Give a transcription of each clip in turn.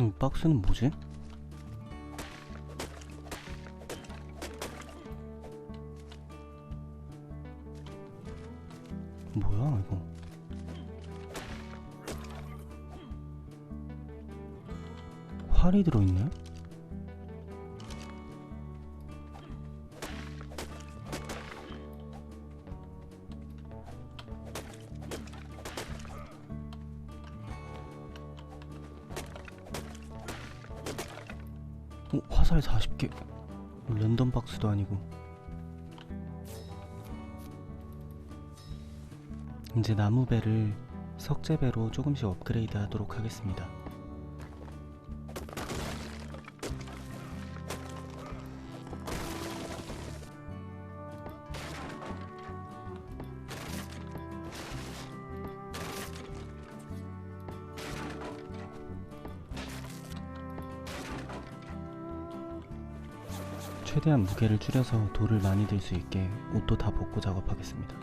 이 박스는 뭐지? 화살 40개. 랜덤 박스도 아니고. 이제 나무배를 석재배로 조금씩 업그레이드 하도록 하겠습니다 최대한 무게를 줄여서 돌을 많이 들 수 있게 옷도 다 벗고 작업하겠습니다.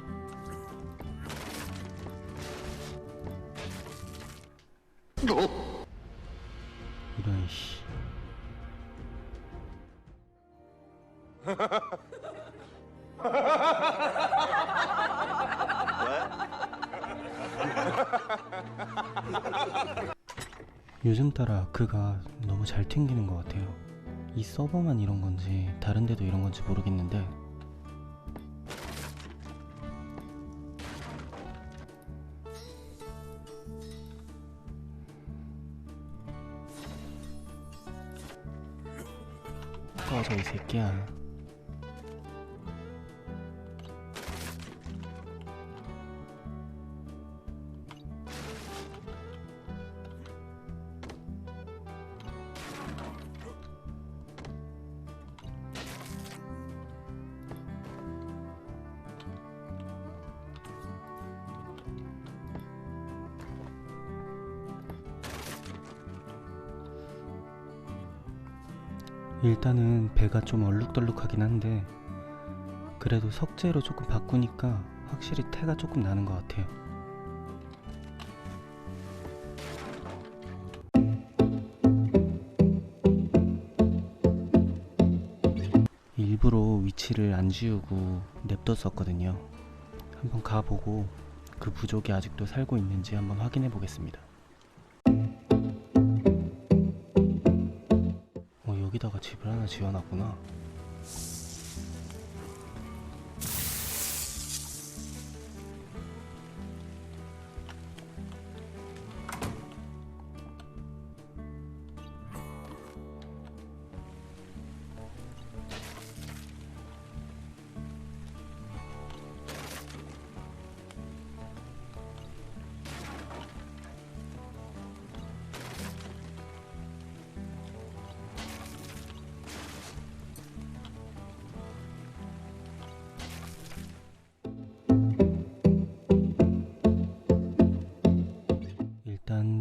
이런 씨. 요즘 따라 그가 너무 잘 튕기는 것 같아요. 이 서버만 이런 건지 다른 데도 이런 건지 모르겠는데. 꺼져 이 새끼야 일단은 배가 좀 얼룩덜룩하긴 한데 그래도 석재로 조금 바꾸니까 확실히 태가 조금 나는 것 같아요. 일부러 위치를 안 지우고 냅뒀었거든요. 한번 가보고 그 부족이 아직도 살고 있는지 한번 확인해 보겠습니다. 여기다가 집을 하나 지어놨구나.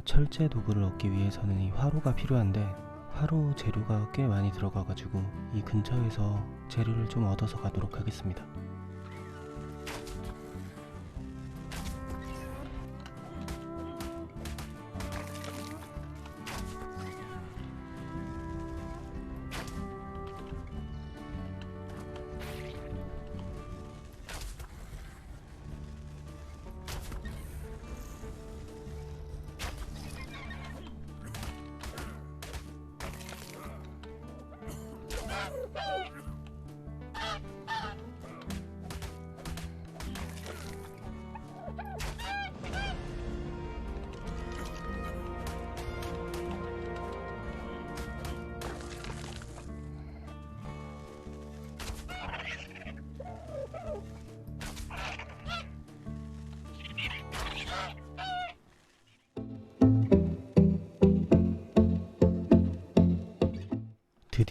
철제 도구를 얻기 위해서는 이 화로가 필요한데 화로 재료가 꽤 많이 들어가가지고 이 근처에서 재료를 좀 얻어서 가도록 하겠습니다.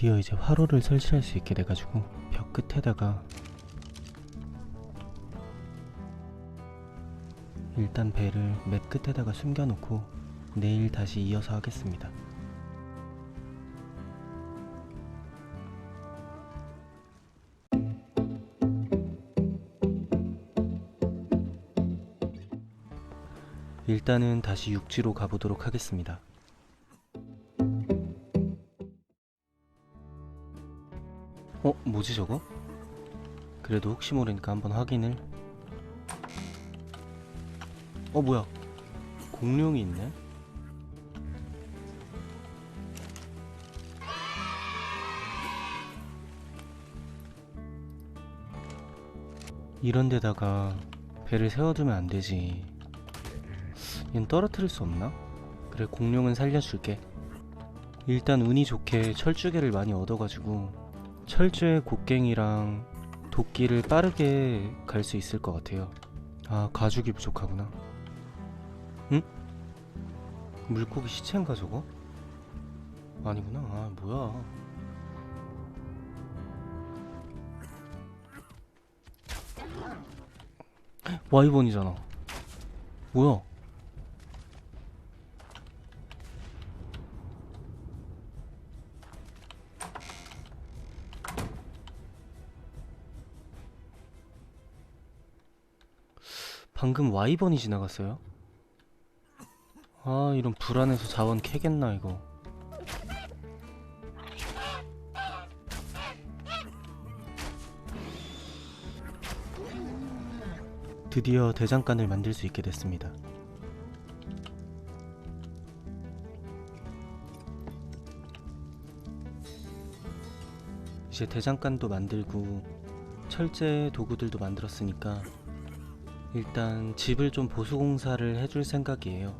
드디어 이제 화로를 설치할 수 있게 돼가지고 벽 끝에다가 일단 배를 맵 끝에다가 숨겨놓고 내일 다시 이어서 하겠습니다. 일단은 다시 육지로 가보도록 하겠습니다. 어? 뭐지 저거? 그래도 혹시 모르니까 한번 확인을 어 뭐야 공룡이 있네? 이런 데다가 배를 세워두면 안 되지 얘는 떨어뜨릴 수 없나? 그래 공룡은 살려줄게 일단 운이 좋게 철쭉개를 많이 얻어가지고 철저의 곡괭이랑 도끼를 빠르게 갈 수 있을 것 같아요. 아 가죽이 부족하구나. 응? 물고기 시체인가 저거? 아니구나. 아 뭐야? 와이번이잖아. 뭐야? 방금 와이번이 지나갔어요? 아 이런 불안해서 자원 캐겠나 이거 드디어 대장간을 만들 수 있게 됐습니다 이제 대장간도 만들고 철제 도구들도 만들었으니까 일단 집을 좀 보수 공사를 해줄 생각이에요.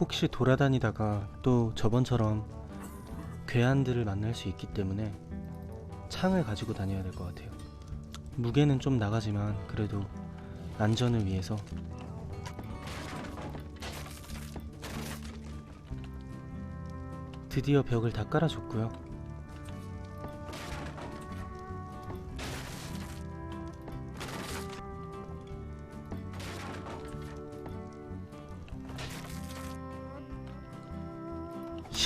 혹시 돌아다니다가 또 저번처럼 괴한들을 만날 수 있기 때문에 창을 가지고 다녀야 될 것 같아요. 무게는 좀 나가지만 그래도 안전을 위해서 드디어 벽을 다 깔아줬고요.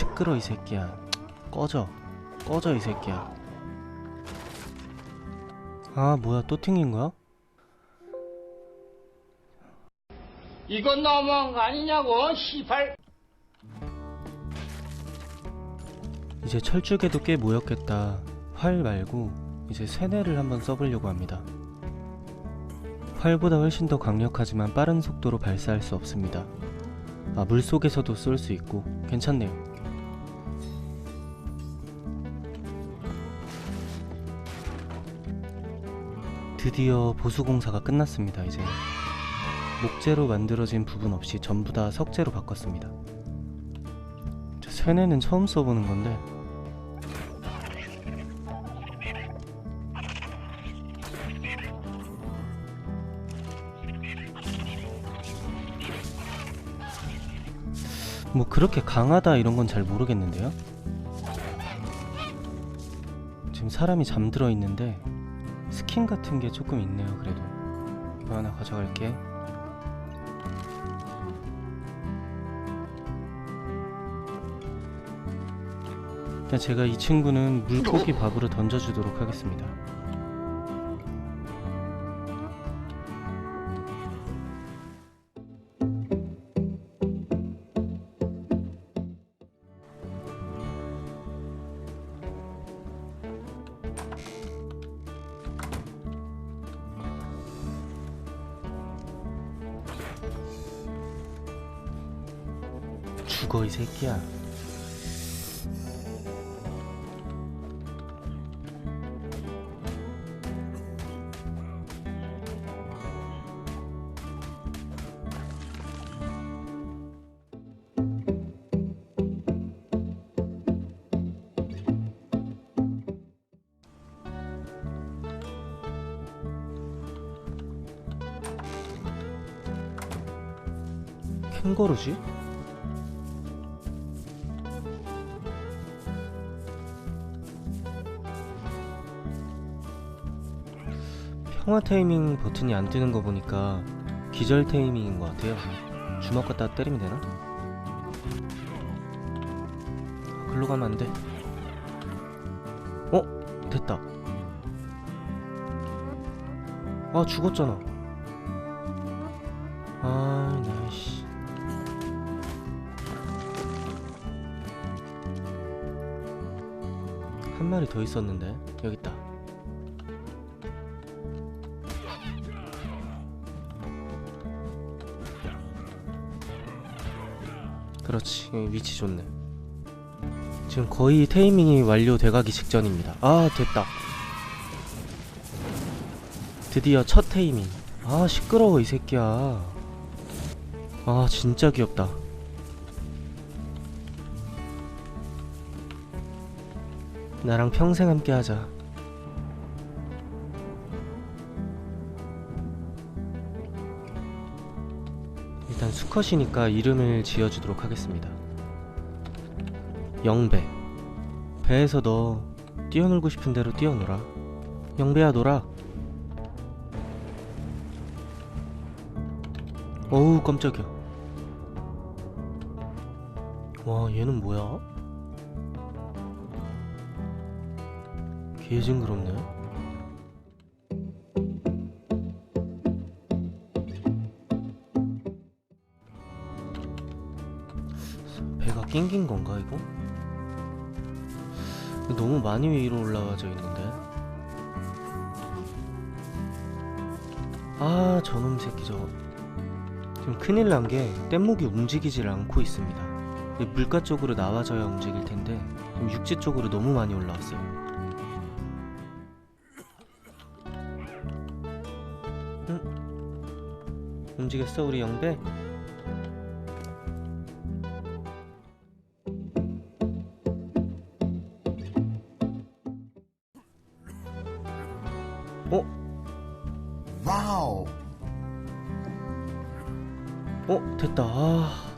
시끄러 이 새끼야. 꺼져. 꺼져 이 새끼야. 아 뭐야. 또 튕긴 거야? 이건 너무한 거 아니냐고, 시발. 이제 철쭉에도 꽤 모였겠다. 활 말고 이제 쇠뇌를 한번 써보려고 합니다. 활보다 훨씬 더 강력하지만 빠른 속도로 발사할 수 없습니다. 아 물속에서도 쏠 수 있고. 괜찮네요 드디어 보수공사가 끝났습니다 이제. 목재로 만들어진 부분 없이 전부 다 석재로 바꿨습니다. 저 쇠뇌는 처음 써보는 건데. 뭐 그렇게 강하다 이런 건 잘 모르겠는데요? 지금 사람이 잠들어 있는데 스킨 같은 게 조금 있네요 그래도. 이거 하나 가져갈게. 일단 제가 이 친구는 물고기 밥으로 던져주도록 하겠습니다 죽어 이 새끼야 캥거루지? 평화 테이밍 버튼이 안 뜨는 거 보니까 기절 테이밍인 것 같아요. 주먹 갖다 때리면 되나? 아, 글로 가면 안 돼. 어? 됐다. 아, 죽었잖아. 아, 마리 더 있었는데 여기 있다. 그렇지 위치 좋네. 지금 거의 테이밍이 완료돼가기 직전입니다. 아 됐다. 드디어 첫 테이밍. 아 시끄러워 이 새끼야. 아 진짜 귀엽다. 나랑 평생 함께 하자. 일단 수컷이니까 이름을 지어주도록 하겠습니다. 영배. 배에서 너 뛰어놀고 싶은 대로 뛰어놀아. 영배야 놀아. 어우 깜짝이야. 와 얘는 뭐야? 징그럽네. 배가 낑긴 건가 이거? 너무 많이 위로 올라가져 있는데. 아 저놈 새끼 저거. 지금 큰일 난 게 뗏목이 움직이질 않고 있습니다. 이 물가 쪽으로 나와줘야 움직일 텐데 지금 육지 쪽으로 너무 많이 올라왔어요. 움직였어 우리 영배? 어? Wow. 어? 됐다. 아.